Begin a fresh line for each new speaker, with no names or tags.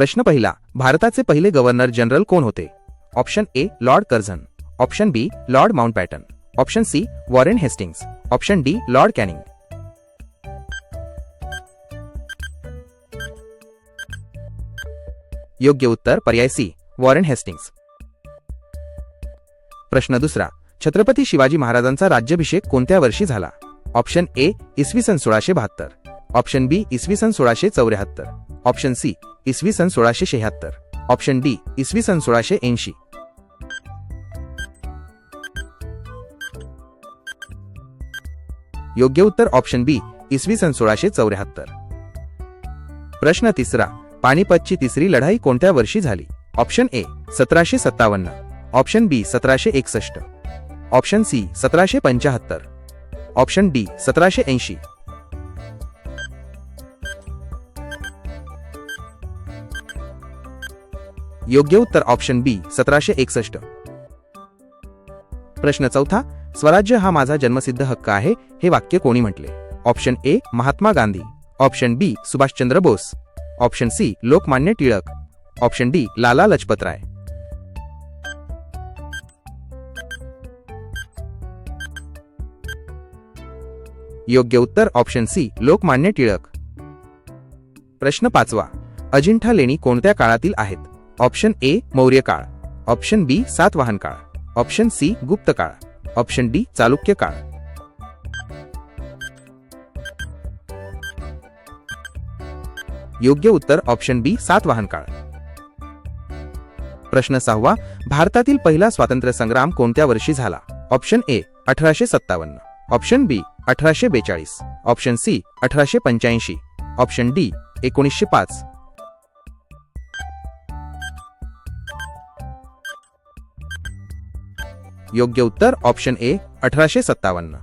प्रश्न पहिला भारताचे पहिले गव्हर्नर जनरल कोण होते? Option A lord Curzon. Option B lord Mountbatten option C Warren Hastings. Option D lord Canning. योग्य उत्तर पर्याय सी वॉरेन हेस्टिंग्स. प्रश्न दुसरा छत्रपती शिवाजी महाराजांचा राज्याभिषेक कोणत्या वर्षी झाला? ऑप्शन ए इसवी सन सोळाशे बहात्तर. ऑप्शन बी इसवी सन सोळाशे चौऱ्याहत्तर. ऑप्शन सी इसवी सन सोळाशे शहात्तर. ऑप्शन डी इसवी सन सोळाशे ऐंशी. योग्य उत्तर ऑप्शन बी इसवी सन सोळाशे चौऱ्याहत्तर. प्रश्न तिसरा पानिपतची तिसरी लढाई कोणत्या वर्षी झाली? ऑप्शन ए सतराशे सत्तावन्न. ऑप्शन बी सतराशे एकसष्ट. ऑप्शन सी सतराशे पंचाहत्तर. ऑप्शन डी सतराशे ऐंशी. योग्य उत्तर ऑप्शन बी सतराशे एकसष्ट. प्रश्न चौथा स्वराज्य हा माझा जन्मसिद्ध हक्क आहे हे वाक्य कोणी म्हटले? Option A Mahatma Gandhi. Option B Subhas Chandra Bose. Option C Lokmanya Tilak. Option D Lala Lajpat Rai योग्य उत्तर ऑप्शन सी लोकमान्य टिळक. प्रश्न पाचवा अजिंठा लेणी कोणत्या काळातील आहेत? ऑप्शन ए मौर्य काळ. ऑप्शन बी सातवाहन काळ. ऑप्शन सी गुप्त काळ. ऑप्शन डी चालुक्य काळ. योग्य उत्तर ऑप्शन बी सातवाहन काळ. प्रश्न सहावा भारतातील पहिला स्वातंत्र्य संग्राम कोणत्या वर्षी झाला? ऑप्शन ए अठराशे सत्तावन्न. ऑप्शन बी अठराशे बेचाळीस. ऑप्शन सी अठराशे पंच्याऐंशी. ऑप्शन डी एकोणीसशे पाच. योग्य उत्तर ऑप्शन ए अठराशे सत्तावन्न.